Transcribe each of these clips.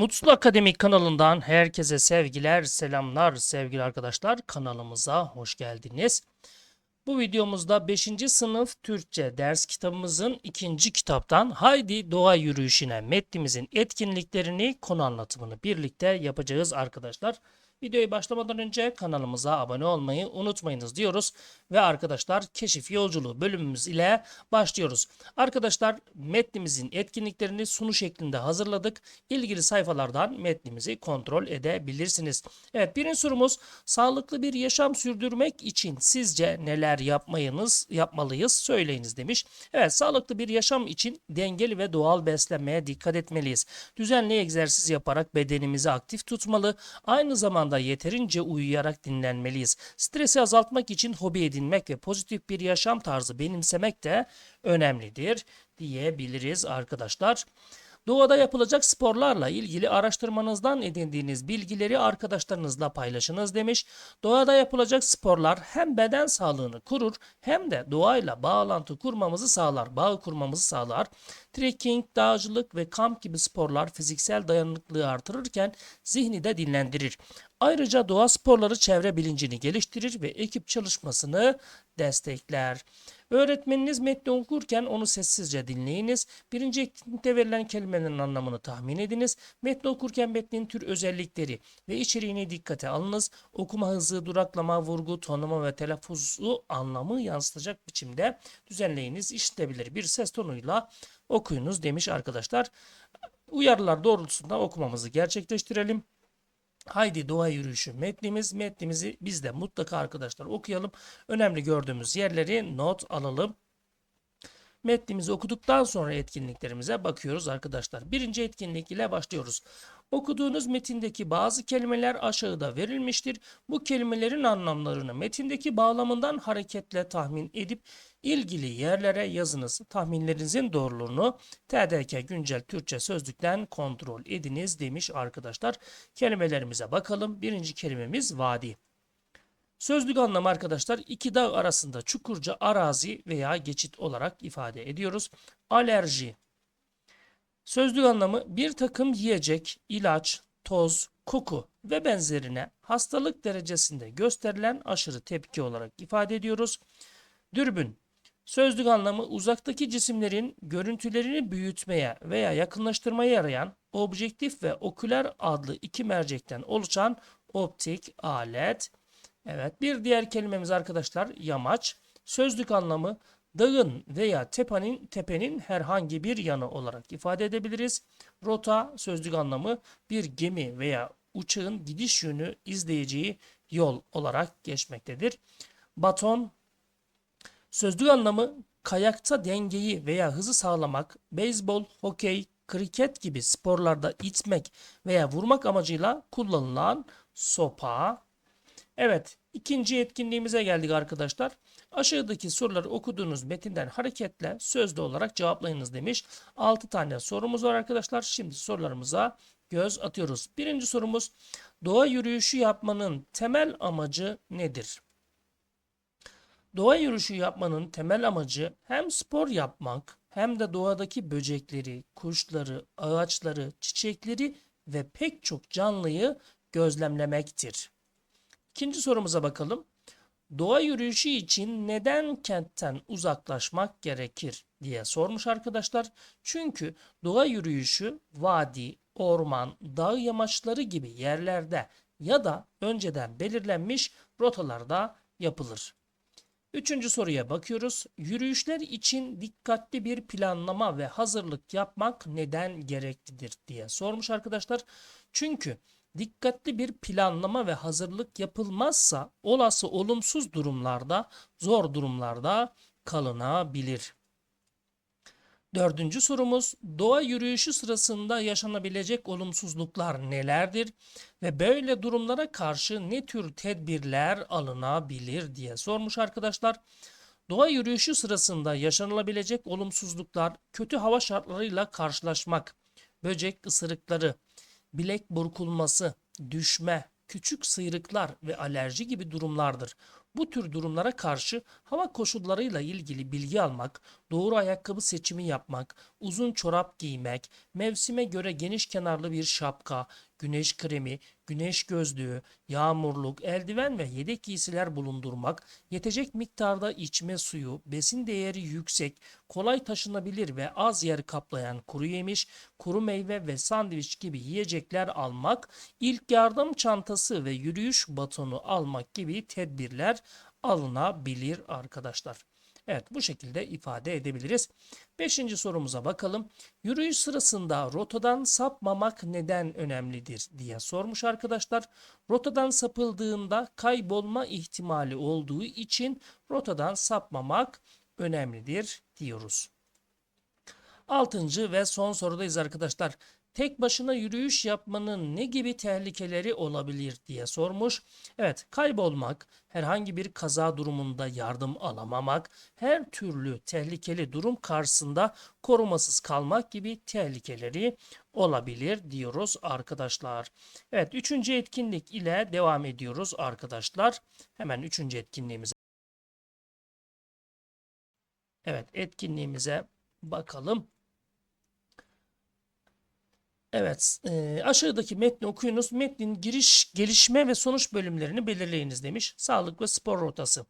Mutlu Akademik kanalından herkese sevgiler, selamlar sevgili arkadaşlar. Kanalımıza hoş geldiniz. Bu videomuzda 5. sınıf Türkçe ders kitabımızın ikinci kitaptan Haydi Doğa Yürüyüşüne metnimizin etkinliklerini, konu anlatımını birlikte yapacağız arkadaşlar. Videoyu başlamadan önce kanalımıza abone olmayı unutmayınız diyoruz. Ve arkadaşlar keşif yolculuğu bölümümüz ile başlıyoruz. Arkadaşlar metnimizin etkinliklerini sunu şeklinde hazırladık. İlgili sayfalardan metnimizi kontrol edebilirsiniz. Evet birinci sorumuz sağlıklı bir yaşam sürdürmek için sizce neler yapmayınız, yapmalıyız söyleyiniz demiş. Evet sağlıklı bir yaşam için dengeli ve doğal beslenmeye dikkat etmeliyiz. Düzenli egzersiz yaparak bedenimizi aktif tutmalı. Aynı zamanda yeterince uyuyarak dinlenmeliyiz. Stresi azaltmak için hobi edinmek ve pozitif bir yaşam tarzı benimsemek de önemlidir diyebiliriz arkadaşlar. Doğada yapılacak sporlarla ilgili araştırmanızdan edindiğiniz bilgileri arkadaşlarınızla paylaşınız demiş. Doğada yapılacak sporlar hem beden sağlığını kurur hem de doğayla bağlantı kurmamızı sağlar, bağ kurmamızı sağlar. Trekking, dağcılık ve kamp gibi sporlar fiziksel dayanıklılığı artırırken zihni de dinlendirir. Ayrıca doğa sporları çevre bilincini geliştirir ve ekip çalışmasını destekler. Öğretmeniniz metni okurken onu sessizce dinleyiniz. Birinci etkinlikte verilen kelimelerin anlamını tahmin ediniz. Metni okurken metnin tür özellikleri ve içeriğini dikkate alınız. Okuma hızı, duraklama, vurgu, tonlama ve telaffuzu anlamı yansıtacak biçimde düzenleyiniz. İşitebilir bir ses tonuyla okuyunuz demiş arkadaşlar. Uyarılar doğrultusunda okumamızı gerçekleştirelim. Haydi doğa yürüyüşü metnimiz. Metnimizi biz de mutlaka arkadaşlar okuyalım. Önemli gördüğümüz yerleri not alalım. Metnimizi okuduktan sonra etkinliklerimize bakıyoruz arkadaşlar. Birinci etkinlik ile başlıyoruz. Okuduğunuz metindeki bazı kelimeler aşağıda verilmiştir. Bu kelimelerin anlamlarını metindeki bağlamından hareketle tahmin edip ilgili yerlere yazınız. Tahminlerinizin doğruluğunu TDK Güncel Türkçe Sözlük'ten kontrol ediniz demiş arkadaşlar. Kelimelerimize bakalım. Birinci kelimemiz vadi. Sözlük anlamı arkadaşlar iki dağ arasında çukurca arazi veya geçit olarak ifade ediyoruz. Alerji. Sözlük anlamı bir takım yiyecek, ilaç, toz, koku ve benzerine hastalık derecesinde gösterilen aşırı tepki olarak ifade ediyoruz. Dürbün. Sözlük anlamı uzaktaki cisimlerin görüntülerini büyütmeye veya yakınlaştırmaya yarayan objektif ve oküler adlı iki mercekten oluşan optik alet. Evet bir diğer kelimemiz arkadaşlar yamaç. Sözlük anlamı dağın veya tepenin, tepenin herhangi bir yanı olarak ifade edebiliriz. Rota sözlük anlamı bir gemi veya uçağın gidiş yönü izleyeceği yol olarak geçmektedir. Baton sözlük anlamı kayakta dengeyi veya hızı sağlamak, beyzbol, hokey, kriket gibi sporlarda itmek veya vurmak amacıyla kullanılan sopa. Evet, ikinci etkinliğimize geldik arkadaşlar. Aşağıdaki soruları okuduğunuz metinden hareketle sözlü olarak cevaplayınız demiş. 6 tane sorumuz var arkadaşlar. Şimdi sorularımıza göz atıyoruz. Birinci sorumuz doğa yürüyüşü yapmanın temel amacı nedir? Doğa yürüyüşü yapmanın temel amacı hem spor yapmak hem de doğadaki böcekleri, kuşları, ağaçları, çiçekleri ve pek çok canlıyı gözlemlemektir. İkinci sorumuza bakalım. Doğa yürüyüşü için neden kentten uzaklaşmak gerekir diye sormuş arkadaşlar. Çünkü doğa yürüyüşü vadi, orman, dağ yamaçları gibi yerlerde ya da önceden belirlenmiş rotalarda yapılır. Üçüncü soruya bakıyoruz. Yürüyüşler için dikkatli bir planlama ve hazırlık yapmak neden gereklidir diye sormuş arkadaşlar. Çünkü dikkatli bir planlama ve hazırlık yapılmazsa olası olumsuz durumlarda, zor durumlarda kalınabilir. Dördüncü sorumuz doğa yürüyüşü sırasında yaşanabilecek olumsuzluklar nelerdir ve böyle durumlara karşı ne tür tedbirler alınabilir diye sormuş arkadaşlar. Doğa yürüyüşü sırasında yaşanılabilecek olumsuzluklar kötü hava şartlarıyla karşılaşmak, böcek ısırıkları, bilek burkulması, düşme, küçük sıyrıklar ve alerji gibi durumlardır. Bu tür durumlara karşı hava koşullarıyla ilgili bilgi almak, doğru ayakkabı seçimi yapmak, uzun çorap giymek, mevsime göre geniş kenarlı bir şapka, güneş kremi, güneş gözlüğü, yağmurluk, eldiven ve yedek giysiler bulundurmak, yetecek miktarda içme suyu, besin değeri yüksek, kolay taşınabilir ve az yer kaplayan kuru yemiş, kuru meyve ve sandviç gibi yiyecekler almak, ilk yardım çantası ve yürüyüş batonu almak gibi tedbirler alınabilir arkadaşlar. Evet bu şekilde ifade edebiliriz. Beşinci sorumuza bakalım. Yürüyüş sırasında rotadan sapmamak neden önemlidir diye sormuş arkadaşlar. Rotadan sapıldığında kaybolma ihtimali olduğu için rotadan sapmamak önemlidir diyoruz. Altıncı ve son sorudayız arkadaşlar. Tek başına yürüyüş yapmanın ne gibi tehlikeleri olabilir diye sormuş. Evet, kaybolmak, herhangi bir kaza durumunda yardım alamamak, her türlü tehlikeli durum karşısında korumasız kalmak gibi tehlikeleri olabilir diyoruz arkadaşlar. Evet, üçüncü etkinlik ile devam ediyoruz arkadaşlar. Hemen üçüncü etkinliğimize. Evet, etkinliğimize bakalım. Evet, e, aşağıdaki metni okuyunuz. Metnin giriş, gelişme ve sonuç bölümlerini belirleyiniz demiş. Sağlık ve spor rotası.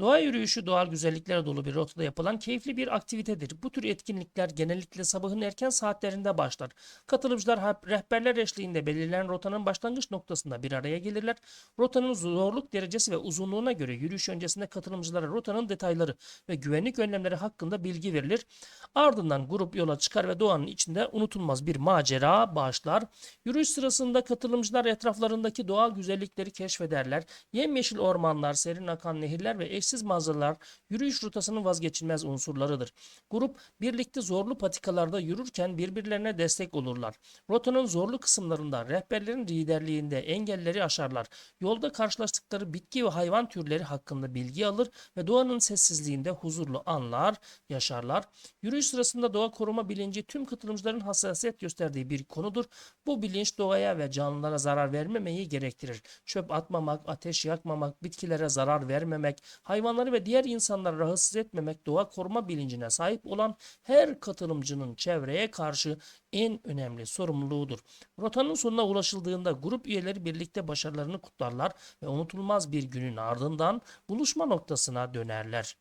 Doğa yürüyüşü doğal güzelliklerle dolu bir rotada yapılan keyifli bir aktivitedir. Bu tür etkinlikler genellikle sabahın erken saatlerinde başlar. Katılımcılar rehberler eşliğinde belirlenen rotanın başlangıç noktasında bir araya gelirler. Rotanın zorluk derecesi ve uzunluğuna göre yürüyüş öncesinde katılımcılara rotanın detayları ve güvenlik önlemleri hakkında bilgi verilir. Ardından grup yola çıkar ve doğanın içinde unutulmaz bir macera başlar. Yürüyüş sırasında katılımcılar etraflarındaki doğal güzellikleri keşfederler. Yemyeşil ormanlar, serin akan nehirler ve eşsiz manzaralar yürüyüş rotasının vazgeçilmez unsurlarıdır. Grup birlikte zorlu patikalarda yürürken birbirlerine destek olurlar. Rotanın zorlu kısımlarında rehberlerin liderliğinde engelleri aşarlar. Yolda karşılaştıkları bitki ve hayvan türleri hakkında bilgi alır ve doğanın sessizliğinde huzurlu anlar yaşarlar. Yürüyüş sırasında doğa koruma bilinci tüm katılımcıların hassasiyet gösterdiği bir konudur. Bu bilinç doğaya ve canlılara zarar vermemeyi gerektirir. Çöp atmamak, ateş yakmamak, bitkilere zarar vermemek, hayvanları ve diğer insanları rahatsız etmemek doğa koruma bilincine sahip olan her katılımcının çevreye karşı en önemli sorumluluğudur. Rotanın sonuna ulaşıldığında grup üyeleri birlikte başarılarını kutlarlar ve unutulmaz bir günün ardından buluşma noktasına dönerler.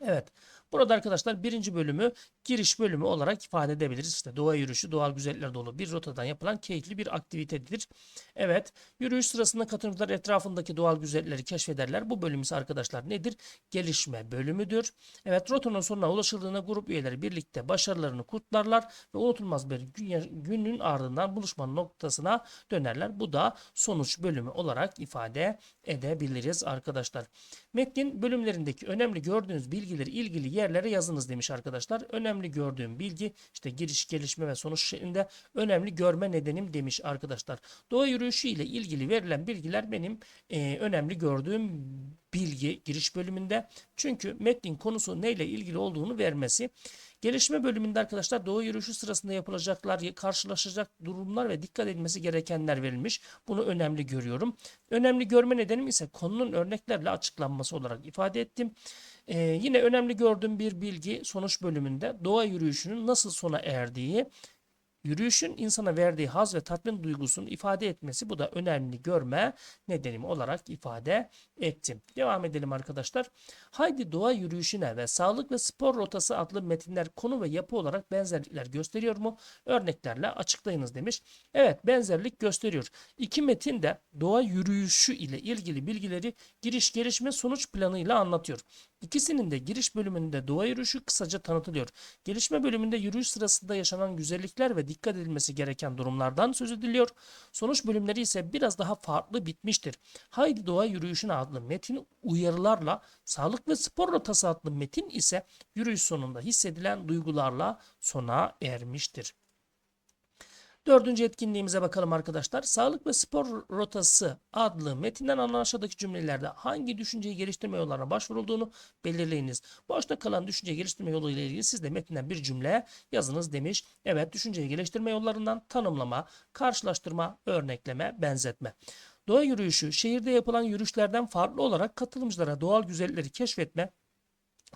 Evet. Burada arkadaşlar birinci bölümü giriş bölümü olarak ifade edebiliriz. İşte doğa yürüyüşü, doğal güzellikler dolu bir rotadan yapılan keyifli bir aktivitedir. Evet, yürüyüş sırasında katılımcılar etrafındaki doğal güzellikleri keşfederler. Bu bölüm ise arkadaşlar nedir? Gelişme bölümüdür. Evet, rotanın sonuna ulaşıldığında grup üyeleri birlikte başarılarını kutlarlar ve unutulmaz bir günün ardından buluşma noktasına dönerler. Bu da sonuç bölümü olarak ifade edebiliriz arkadaşlar. Metnin bölümlerindeki önemli gördüğünüz bilgileri ilgili yerlere yazınız demiş arkadaşlar. Önemli gördüğüm bilgi işte giriş, gelişme ve sonuç şeklinde önemli görme nedenim demiş arkadaşlar. Doğa yürüyüşü ile ilgili verilen bilgiler benim e, önemli gördüğüm bilgi giriş bölümünde. Çünkü metnin konusu neyle ilgili olduğunu vermesi. Gelişme bölümünde arkadaşlar doğa yürüyüşü sırasında yapılacaklar, karşılaşacak durumlar ve dikkat edilmesi gerekenler verilmiş. Bunu önemli görüyorum. Önemli görme nedenim ise konunun örneklerle açıklanması olarak ifade ettim. Ee, yine önemli gördüğüm bir bilgi sonuç bölümünde doğa yürüyüşünün nasıl sona erdiği Yürüyüşün insana verdiği haz ve tatmin duygusunu ifade etmesi bu da önemli görme nedenim olarak ifade ettim. Devam edelim arkadaşlar. Haydi doğa yürüyüşüne ve sağlık ve spor rotası adlı metinler konu ve yapı olarak benzerlikler gösteriyor mu? Örneklerle açıklayınız demiş. Evet benzerlik gösteriyor. İki metin de doğa yürüyüşü ile ilgili bilgileri giriş gelişme sonuç planıyla anlatıyor. İkisinin de giriş bölümünde doğa yürüyüşü kısaca tanıtılıyor. Gelişme bölümünde yürüyüş sırasında yaşanan güzellikler ve dikkat edilmesi gereken durumlardan söz ediliyor. Sonuç bölümleri ise biraz daha farklı bitmiştir. Haydi Doğa Yürüyüşüne adlı metin uyarılarla, Sağlık ve Spor Rotası adlı metin ise yürüyüş sonunda hissedilen duygularla sona ermiştir. Dördüncü etkinliğimize bakalım arkadaşlar. Sağlık ve spor rotası adlı metinden alınan aşağıdaki cümlelerde hangi düşünceyi geliştirme yollarına başvurulduğunu belirleyiniz. Boşta kalan düşünce geliştirme yolu ile ilgili siz de metinden bir cümle yazınız demiş. Evet düşünceyi geliştirme yollarından tanımlama, karşılaştırma, örnekleme, benzetme. Doğa yürüyüşü şehirde yapılan yürüyüşlerden farklı olarak katılımcılara doğal güzellikleri keşfetme,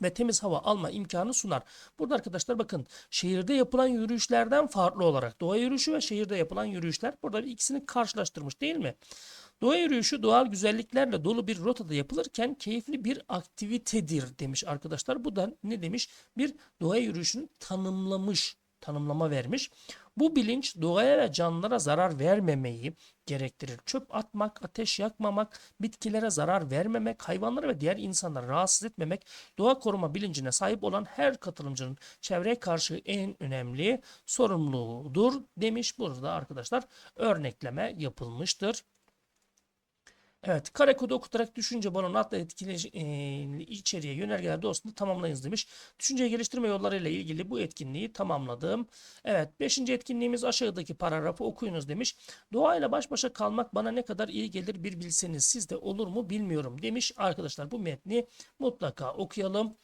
ve temiz hava alma imkanı sunar. Burada arkadaşlar bakın şehirde yapılan yürüyüşlerden farklı olarak doğa yürüyüşü ve şehirde yapılan yürüyüşler burada ikisini karşılaştırmış değil mi? Doğa yürüyüşü doğal güzelliklerle dolu bir rotada yapılırken keyifli bir aktivitedir demiş arkadaşlar. Bu da ne demiş? Bir doğa yürüyüşünü tanımlamış, tanımlama vermiş. Bu bilinç doğaya ve canlılara zarar vermemeyi gerektirir. Çöp atmak, ateş yakmamak, bitkilere zarar vermemek, hayvanları ve diğer insanları rahatsız etmemek, doğa koruma bilincine sahip olan her katılımcının çevreye karşı en önemli sorumluluğudur demiş. Burada arkadaşlar örnekleme yapılmıştır. Evet, kare kodu okutarak düşünce balonu adlı etkili e, içeriye yönergeler doğrusunda tamamlayınız demiş. Düşünce geliştirme yollarıyla ilgili bu etkinliği tamamladım. Evet, beşinci etkinliğimiz aşağıdaki paragrafı okuyunuz demiş. Doğayla baş başa kalmak bana ne kadar iyi gelir bir bilseniz sizde olur mu bilmiyorum demiş. Arkadaşlar bu metni mutlaka okuyalım.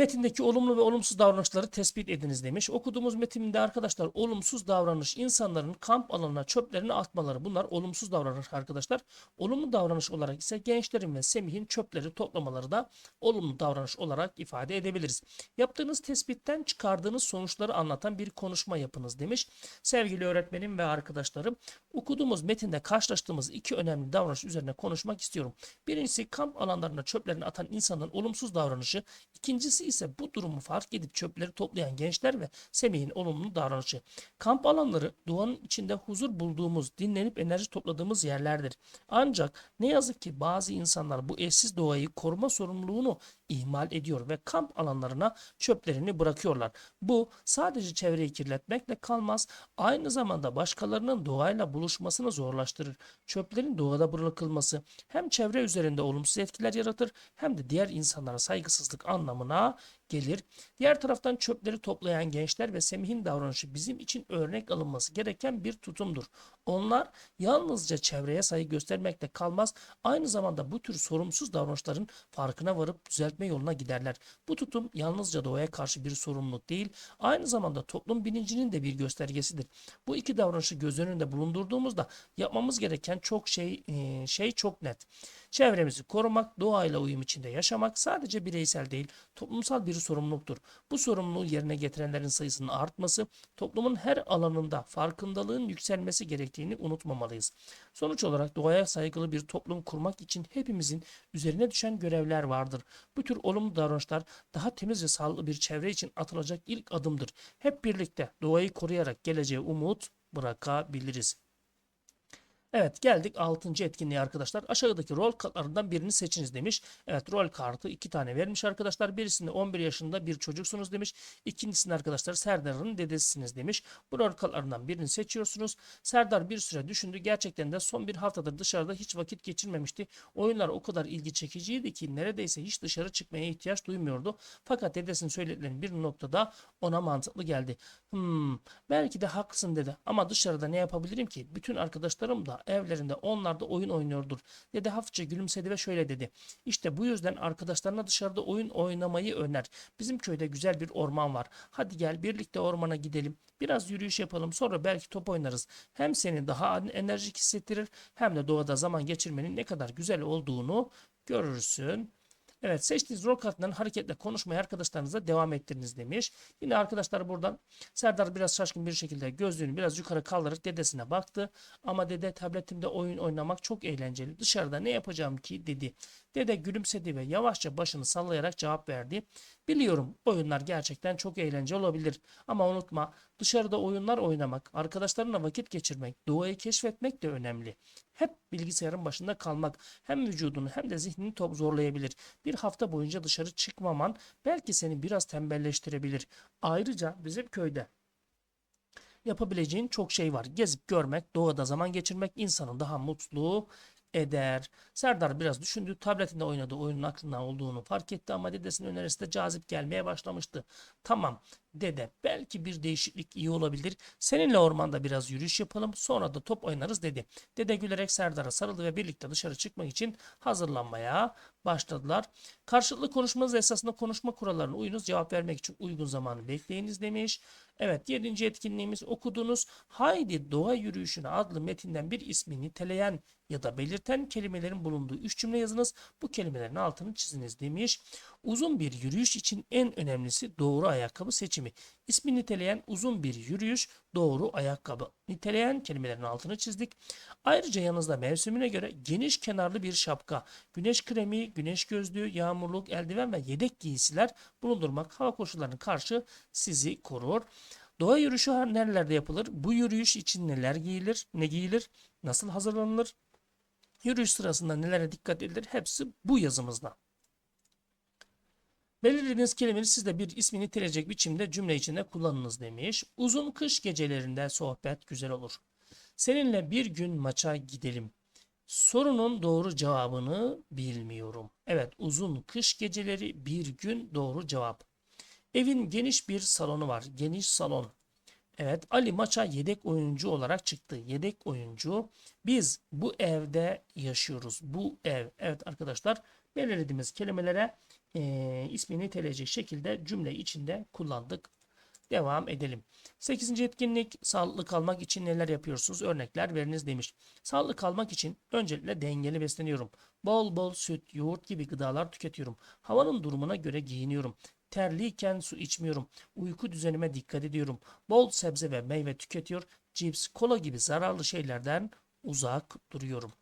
Metindeki olumlu ve olumsuz davranışları tespit ediniz demiş. Okuduğumuz metinde arkadaşlar olumsuz davranış insanların kamp alanına çöplerini atmaları bunlar olumsuz davranış arkadaşlar. Olumlu davranış olarak ise gençlerin ve Semih'in çöpleri toplamaları da olumlu davranış olarak ifade edebiliriz. Yaptığınız tespitten çıkardığınız sonuçları anlatan bir konuşma yapınız demiş. Sevgili öğretmenim ve arkadaşlarım okuduğumuz metinde karşılaştığımız iki önemli davranış üzerine konuşmak istiyorum. Birincisi kamp alanlarına çöplerini atan insanın olumsuz davranışı. İkincisi ise bu durumu fark edip çöpleri toplayan gençler ve Semih'in olumlu davranışı. Kamp alanları doğanın içinde huzur bulduğumuz, dinlenip enerji topladığımız yerlerdir. Ancak ne yazık ki bazı insanlar bu eşsiz doğayı koruma sorumluluğunu ihmal ediyor ve kamp alanlarına çöplerini bırakıyorlar. Bu sadece çevreyi kirletmekle kalmaz, aynı zamanda başkalarının doğayla buluşmasını zorlaştırır. Çöplerin doğada bırakılması hem çevre üzerinde olumsuz etkiler yaratır hem de diğer insanlara saygısızlık anlamına gelir. Diğer taraftan çöpleri toplayan gençler ve Semih'in davranışı bizim için örnek alınması gereken bir tutumdur. Onlar yalnızca çevreye saygı göstermekle kalmaz, aynı zamanda bu tür sorumsuz davranışların farkına varıp düzeltme yoluna giderler. Bu tutum yalnızca doğaya karşı bir sorumluluk değil, aynı zamanda toplum bilincinin de bir göstergesidir. Bu iki davranışı göz önünde bulundurduğumuzda yapmamız gereken çok şey şey çok net. Çevremizi korumak, doğayla uyum içinde yaşamak sadece bireysel değil, toplumsal bir sorumluluktur. Bu sorumluluğu yerine getirenlerin sayısının artması, toplumun her alanında farkındalığın yükselmesi gerektiğini unutmamalıyız. Sonuç olarak doğaya saygılı bir toplum kurmak için hepimizin üzerine düşen görevler vardır. Bu tür olumlu davranışlar daha temiz ve sağlıklı bir çevre için atılacak ilk adımdır. Hep birlikte doğayı koruyarak geleceğe umut bırakabiliriz. Evet geldik 6. etkinliğe arkadaşlar. Aşağıdaki rol kartlarından birini seçiniz demiş. Evet rol kartı iki tane vermiş arkadaşlar. Birisinde 11 yaşında bir çocuksunuz demiş. İkincisinde arkadaşlar Serdar'ın dedesisiniz demiş. Bu rol kartlarından birini seçiyorsunuz. Serdar bir süre düşündü. Gerçekten de son bir haftadır dışarıda hiç vakit geçirmemişti. Oyunlar o kadar ilgi çekiciydi ki neredeyse hiç dışarı çıkmaya ihtiyaç duymuyordu. Fakat dedesinin söylediklerinin bir noktada ona mantıklı geldi. Hmm, belki de haklısın dedi. Ama dışarıda ne yapabilirim ki? Bütün arkadaşlarım da evlerinde onlar da oyun oynuyordur. Dede hafifçe gülümsedi ve şöyle dedi. İşte bu yüzden arkadaşlarına dışarıda oyun oynamayı öner. Bizim köyde güzel bir orman var. Hadi gel birlikte ormana gidelim. Biraz yürüyüş yapalım sonra belki top oynarız. Hem seni daha enerjik hissettirir hem de doğada zaman geçirmenin ne kadar güzel olduğunu görürsün. Evet seçtiğiniz rol kartından hareketle konuşmayı arkadaşlarınıza devam ettiriniz demiş. Yine arkadaşlar buradan Serdar biraz şaşkın bir şekilde gözlüğünü biraz yukarı kaldırıp dedesine baktı. Ama dede tabletimde oyun oynamak çok eğlenceli. Dışarıda ne yapacağım ki dedi. Dede gülümsedi ve yavaşça başını sallayarak cevap verdi. Biliyorum oyunlar gerçekten çok eğlenceli olabilir. Ama unutma dışarıda oyunlar oynamak, arkadaşlarına vakit geçirmek, doğayı keşfetmek de önemli. Hep bilgisayarın başında kalmak hem vücudunu hem de zihnini top zorlayabilir. Bir hafta boyunca dışarı çıkmaman belki seni biraz tembelleştirebilir. Ayrıca bizim köyde yapabileceğin çok şey var. Gezip görmek, doğada zaman geçirmek insanı daha mutlu eder. Serdar biraz düşündü. Tabletinde oynadığı oyunun aklından olduğunu fark etti ama dedesinin önerisi de cazip gelmeye başlamıştı. Tamam dede belki bir değişiklik iyi olabilir. Seninle ormanda biraz yürüyüş yapalım sonra da top oynarız dedi. Dede gülerek Serdar'a sarıldı ve birlikte dışarı çıkmak için hazırlanmaya başladılar. Karşılıklı konuşmanız esasında konuşma kurallarına uyunuz. Cevap vermek için uygun zamanı bekleyiniz demiş. Evet yedinci etkinliğimiz okudunuz. Haydi doğa yürüyüşüne adlı metinden bir ismi niteleyen ya da belirten kelimelerin bulunduğu üç cümle yazınız. Bu kelimelerin altını çiziniz demiş. Uzun bir yürüyüş için en önemlisi doğru ayakkabı seçimi. İsmi niteleyen uzun bir yürüyüş, doğru ayakkabı. Niteleyen kelimelerin altını çizdik. Ayrıca yanınızda mevsimine göre geniş kenarlı bir şapka, güneş kremi, güneş gözlüğü, yağmurluk, eldiven ve yedek giysiler bulundurmak hava koşullarına karşı sizi korur. Doğa yürüyüşü nerelerde yapılır? Bu yürüyüş için neler giyilir? Ne giyilir? Nasıl hazırlanılır? Yürüyüş sırasında nelere dikkat edilir? Hepsi bu yazımızda. Belirlediğiniz kelimeyi siz de bir ismini niteleyecek biçimde cümle içinde kullanınız demiş. Uzun kış gecelerinde sohbet güzel olur. Seninle bir gün maça gidelim. Sorunun doğru cevabını bilmiyorum. Evet uzun kış geceleri bir gün doğru cevap. Evin geniş bir salonu var. Geniş salon. Evet Ali maça yedek oyuncu olarak çıktı. Yedek oyuncu. Biz bu evde yaşıyoruz. Bu ev. Evet arkadaşlar belirlediğimiz kelimelere e, ismini niteleyecek şekilde cümle içinde kullandık. Devam edelim. 8. etkinlik sağlıklı kalmak için neler yapıyorsunuz? Örnekler veriniz demiş. Sağlıklı kalmak için öncelikle dengeli besleniyorum. Bol bol süt, yoğurt gibi gıdalar tüketiyorum. Havanın durumuna göre giyiniyorum. Terliyken su içmiyorum. Uyku düzenime dikkat ediyorum. Bol sebze ve meyve tüketiyor. Cips, kola gibi zararlı şeylerden uzak duruyorum.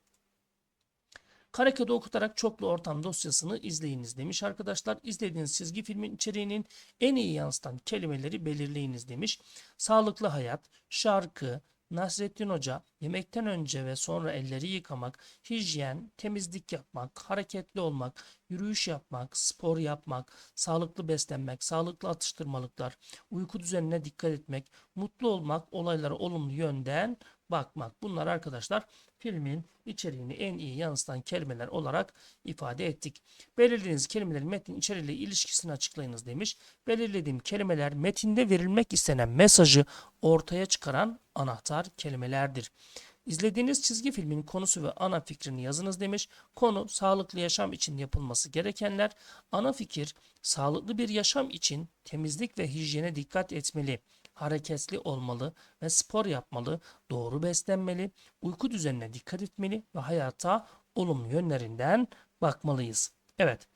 Karekodu okutarak çoklu ortam dosyasını izleyiniz demiş arkadaşlar. İzlediğiniz çizgi filmin içeriğinin en iyi yansıtan kelimeleri belirleyiniz demiş. Sağlıklı hayat, şarkı, Nasrettin Hoca yemekten önce ve sonra elleri yıkamak, hijyen, temizlik yapmak, hareketli olmak, yürüyüş yapmak, spor yapmak, sağlıklı beslenmek, sağlıklı atıştırmalıklar, uyku düzenine dikkat etmek, mutlu olmak, olaylara olumlu yönden bakmak. Bunlar arkadaşlar filmin içeriğini en iyi yansıtan kelimeler olarak ifade ettik. Belirlediğiniz kelimelerin metnin içeriğiyle ilişkisini açıklayınız demiş. Belirlediğim kelimeler metinde verilmek istenen mesajı ortaya çıkaran anahtar kelimelerdir. İzlediğiniz çizgi filmin konusu ve ana fikrini yazınız demiş. Konu sağlıklı yaşam için yapılması gerekenler. Ana fikir sağlıklı bir yaşam için temizlik ve hijyene dikkat etmeli hareketli olmalı ve spor yapmalı, doğru beslenmeli, uyku düzenine dikkat etmeli ve hayata olumlu yönlerinden bakmalıyız. Evet.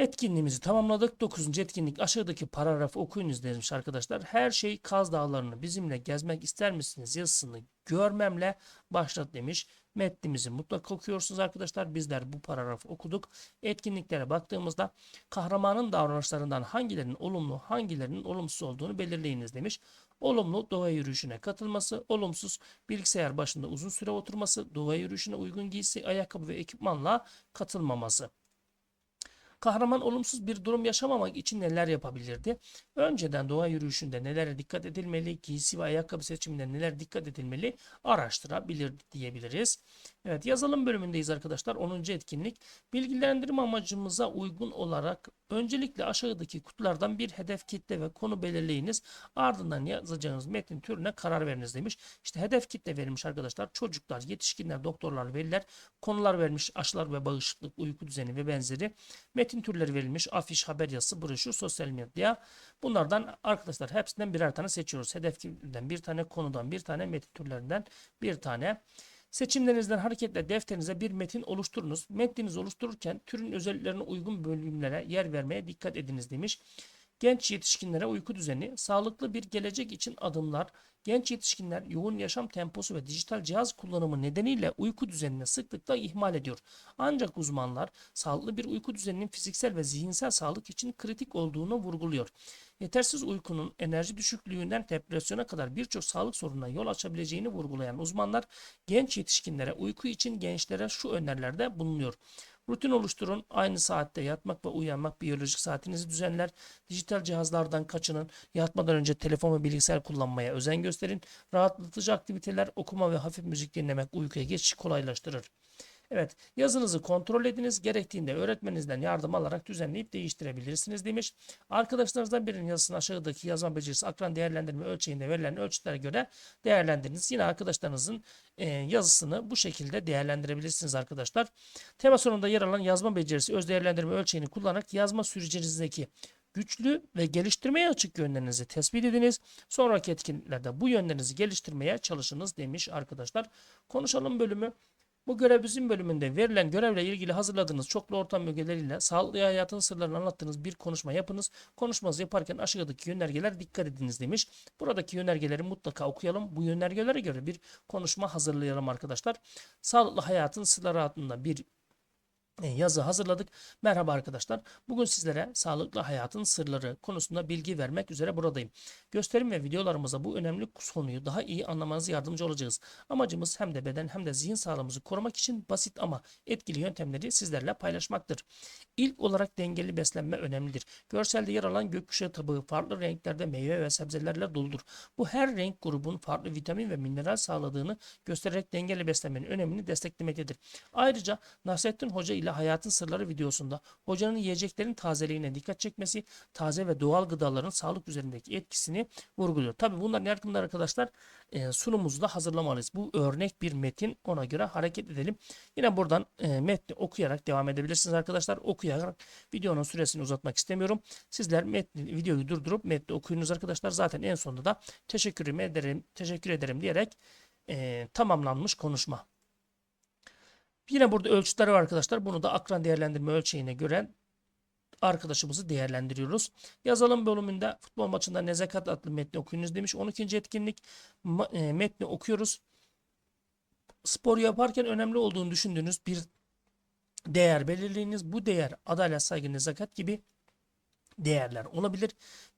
Etkinliğimizi tamamladık. 9. etkinlik aşağıdaki paragrafı okuyunuz demiş arkadaşlar. Her şey Kaz Dağları'nı bizimle gezmek ister misiniz yazısını görmemle başlat demiş. Metnimizi mutlaka okuyorsunuz arkadaşlar. Bizler bu paragrafı okuduk. Etkinliklere baktığımızda kahramanın davranışlarından hangilerinin olumlu hangilerinin olumsuz olduğunu belirleyiniz demiş. Olumlu doğa yürüyüşüne katılması, olumsuz bilgisayar başında uzun süre oturması, doğa yürüyüşüne uygun giysi, ayakkabı ve ekipmanla katılmaması. Kahraman olumsuz bir durum yaşamamak için neler yapabilirdi? Önceden doğa yürüyüşünde nelere dikkat edilmeli, giysi ve ayakkabı seçiminde neler dikkat edilmeli araştırabilir diyebiliriz. Evet yazılım bölümündeyiz arkadaşlar. 10. etkinlik. Bilgilendirme amacımıza uygun olarak öncelikle aşağıdaki kutulardan bir hedef kitle ve konu belirleyiniz. Ardından yazacağınız metin türüne karar veriniz demiş. İşte hedef kitle verilmiş arkadaşlar. Çocuklar, yetişkinler, doktorlar, veliler. Konular vermiş aşılar ve bağışıklık, uyku düzeni ve benzeri. Metin türleri verilmiş. Afiş, haber yazısı, broşür, sosyal medya. Bunlardan arkadaşlar hepsinden birer tane seçiyoruz. Hedef kitleden bir tane, konudan bir tane, metin türlerinden bir tane. Seçimlerinizden hareketle defterinize bir metin oluşturunuz. Metninizi oluştururken türün özelliklerine uygun bölümlere yer vermeye dikkat ediniz demiş. Genç yetişkinlere uyku düzeni, sağlıklı bir gelecek için adımlar, genç yetişkinler yoğun yaşam temposu ve dijital cihaz kullanımı nedeniyle uyku düzenini sıklıkla ihmal ediyor. Ancak uzmanlar sağlıklı bir uyku düzeninin fiziksel ve zihinsel sağlık için kritik olduğunu vurguluyor. Yetersiz uykunun enerji düşüklüğünden depresyona kadar birçok sağlık sorununa yol açabileceğini vurgulayan uzmanlar genç yetişkinlere uyku için gençlere şu önerilerde bulunuyor. Rutin oluşturun. Aynı saatte yatmak ve uyanmak biyolojik saatinizi düzenler. Dijital cihazlardan kaçının. Yatmadan önce telefon ve bilgisayar kullanmaya özen gösterin. Rahatlatıcı aktiviteler, okuma ve hafif müzik dinlemek uykuya geçişi kolaylaştırır. Evet yazınızı kontrol ediniz. Gerektiğinde öğretmeninizden yardım alarak düzenleyip değiştirebilirsiniz demiş. Arkadaşlarınızdan birinin yazısını aşağıdaki yazma becerisi akran değerlendirme ölçeğinde verilen ölçütlere göre değerlendiriniz. Yine arkadaşlarınızın e, yazısını bu şekilde değerlendirebilirsiniz arkadaşlar. Tema sonunda yer alan yazma becerisi öz değerlendirme ölçeğini kullanarak yazma sürecinizdeki güçlü ve geliştirmeye açık yönlerinizi tespit ediniz. Sonraki etkinliklerde bu yönlerinizi geliştirmeye çalışınız demiş arkadaşlar. Konuşalım bölümü Bu görev bizim bölümünde verilen görevle ilgili hazırladığınız çoklu ortam bölgeleriyle sağlıklı hayatın sırlarını anlattığınız bir konuşma yapınız. Konuşmanızı yaparken aşağıdaki yönergeler dikkat ediniz demiş. Buradaki yönergeleri mutlaka okuyalım. Bu yönergelere göre bir konuşma hazırlayalım arkadaşlar. Sağlıklı hayatın sırları adında bir yazı hazırladık. Merhaba arkadaşlar. Bugün sizlere sağlıklı hayatın sırları konusunda bilgi vermek üzere buradayım. Gösterim ve videolarımıza bu önemli konuyu daha iyi anlamanıza yardımcı olacağız. Amacımız hem de beden hem de zihin sağlığımızı korumak için basit ama etkili yöntemleri sizlerle paylaşmaktır. İlk olarak dengeli beslenme önemlidir. Görselde yer alan gökkuşağı tabağı farklı renklerde meyve ve sebzelerle doludur. Bu her renk grubun farklı vitamin ve mineral sağladığını göstererek dengeli beslenmenin önemini desteklemektedir. Ayrıca Nasrettin Hoca ile Hayatın Sırları videosunda hocanın yiyeceklerin tazeliğine dikkat çekmesi, taze ve doğal gıdaların sağlık üzerindeki etkisini vurguluyor. Tabi bunların yakında arkadaşlar e, sunumumuzu da hazırlamalıyız. Bu örnek bir metin ona göre hareket edelim. Yine buradan e, metni okuyarak devam edebilirsiniz arkadaşlar. Okuyarak videonun süresini uzatmak istemiyorum. Sizler metni, videoyu durdurup metni okuyunuz arkadaşlar. Zaten en sonunda da teşekkür ederim, teşekkür ederim diyerek e, tamamlanmış konuşma. Yine burada ölçütler var arkadaşlar. Bunu da akran değerlendirme ölçeğine göre arkadaşımızı değerlendiriyoruz. Yazalım bölümünde futbol maçında nezakat adlı metni okuyunuz demiş. 12. etkinlik e, metni okuyoruz. Spor yaparken önemli olduğunu düşündüğünüz bir değer belirleyiniz. Bu değer adalet, saygı, nezakat gibi değerler olabilir.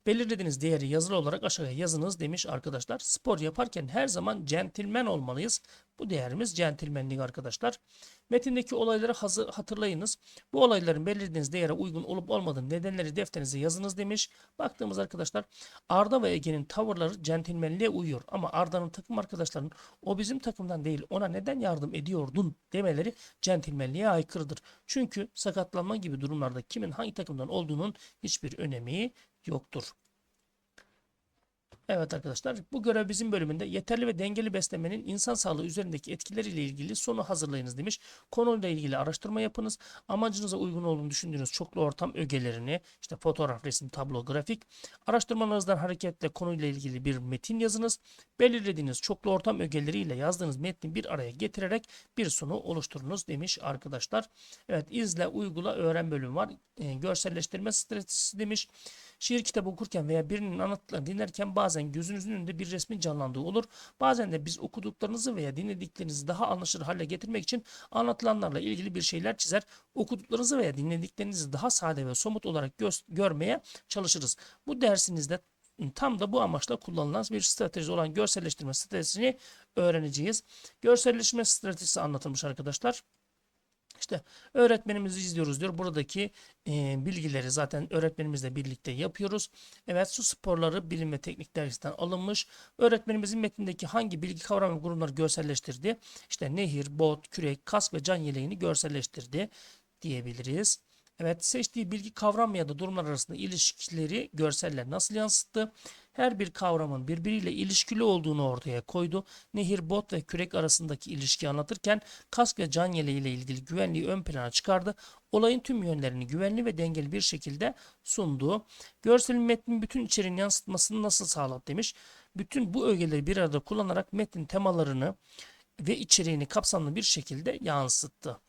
Belirlediğiniz değeri yazılı olarak aşağıya yazınız demiş arkadaşlar. Spor yaparken her zaman centilmen olmalıyız. Bu değerimiz centilmenlik arkadaşlar. Metindeki olayları hazır, hatırlayınız. Bu olayların belirlediğiniz değere uygun olup olmadığını nedenleri defterinize yazınız demiş. Baktığımız arkadaşlar Arda ve Ege'nin tavırları centilmenliğe uyuyor. Ama Arda'nın takım arkadaşlarının o bizim takımdan değil ona neden yardım ediyordun demeleri centilmenliğe aykırıdır. Çünkü sakatlanma gibi durumlarda kimin hangi takımdan olduğunun hiçbir önemi yoktur. Evet arkadaşlar bu görev bizim bölümünde yeterli ve dengeli beslenmenin insan sağlığı üzerindeki etkileriyle ilgili sonu hazırlayınız demiş. Konuyla ilgili araştırma yapınız. Amacınıza uygun olduğunu düşündüğünüz çoklu ortam ögelerini işte fotoğraf, resim, tablo, grafik. Araştırmalarınızdan hareketle konuyla ilgili bir metin yazınız. Belirlediğiniz çoklu ortam ögeleriyle yazdığınız metni bir araya getirerek bir sunu oluşturunuz demiş arkadaşlar. Evet izle, uygula, öğren bölümü var. E, görselleştirme stratejisi demiş. Şiir kitabı okurken veya birinin anlattıklarını dinlerken bazen gözünüzün önünde bir resmin canlandığı olur. Bazen de biz okuduklarınızı veya dinlediklerinizi daha anlaşılır hale getirmek için anlatılanlarla ilgili bir şeyler çizer. Okuduklarınızı veya dinlediklerinizi daha sade ve somut olarak görmeye çalışırız. Bu dersinizde tam da bu amaçla kullanılan bir strateji olan görselleştirme stratejisini öğreneceğiz. Görselleştirme stratejisi anlatılmış arkadaşlar. İşte öğretmenimizi izliyoruz diyor. Buradaki e, bilgileri zaten öğretmenimizle birlikte yapıyoruz. Evet su sporları bilim ve teknik dergisinden alınmış. Öğretmenimizin metnindeki hangi bilgi kavram ve grupları görselleştirdi? İşte nehir, bot, kürek, kask ve can yeleğini görselleştirdi diyebiliriz. Evet seçtiği bilgi kavram ya da durumlar arasında ilişkileri görseller nasıl yansıttı? Her bir kavramın birbiriyle ilişkili olduğunu ortaya koydu. Nehir, bot ve kürek arasındaki ilişkiyi anlatırken kask ve can yeleği ile ilgili güvenliği ön plana çıkardı. Olayın tüm yönlerini güvenli ve dengeli bir şekilde sundu. Görselin metnin bütün içeriğini yansıtmasını nasıl sağladı demiş. Bütün bu ögeleri bir arada kullanarak metnin temalarını ve içeriğini kapsamlı bir şekilde yansıttı.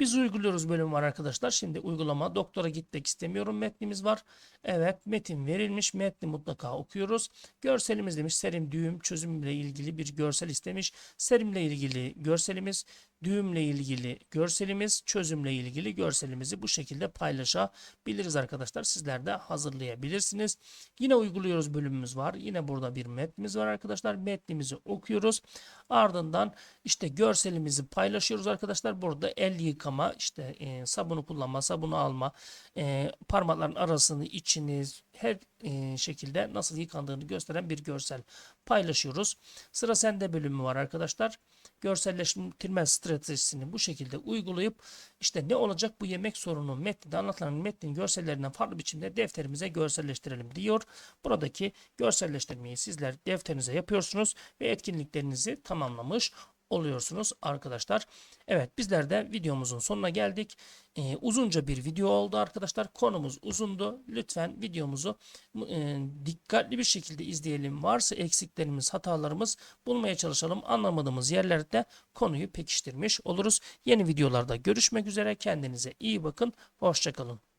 Biz uyguluyoruz bölüm var arkadaşlar. Şimdi uygulama doktora gitmek istemiyorum metnimiz var. Evet metin verilmiş. Metni mutlaka okuyoruz. Görselimiz demiş serim düğüm çözümle ilgili bir görsel istemiş. Serimle ilgili görselimiz düğümle ilgili görselimiz, çözümle ilgili görselimizi bu şekilde paylaşabiliriz arkadaşlar. Sizler de hazırlayabilirsiniz. Yine uyguluyoruz bölümümüz var. Yine burada bir metnimiz var arkadaşlar. Metnimizi okuyoruz. Ardından işte görselimizi paylaşıyoruz arkadaşlar. Burada el yıkama, işte e, sabunu kullanma, sabunu alma, e, parmakların arasını, içini, her e, şekilde nasıl yıkandığını gösteren bir görsel paylaşıyoruz. Sıra sende bölümü var arkadaşlar. Görselleştirme stratejisini bu şekilde uygulayıp işte ne olacak bu yemek sorunu metninde anlatılan metnin görsellerinden farklı biçimde defterimize görselleştirelim diyor. Buradaki görselleştirmeyi sizler defterinize yapıyorsunuz ve etkinliklerinizi tamamlamış oluyorsunuz arkadaşlar. Evet bizler de videomuzun sonuna geldik. Ee, uzunca bir video oldu arkadaşlar. Konumuz uzundu. Lütfen videomuzu e, dikkatli bir şekilde izleyelim. Varsa eksiklerimiz, hatalarımız bulmaya çalışalım. Anlamadığımız yerlerde konuyu pekiştirmiş oluruz. Yeni videolarda görüşmek üzere. Kendinize iyi bakın. Hoşçakalın.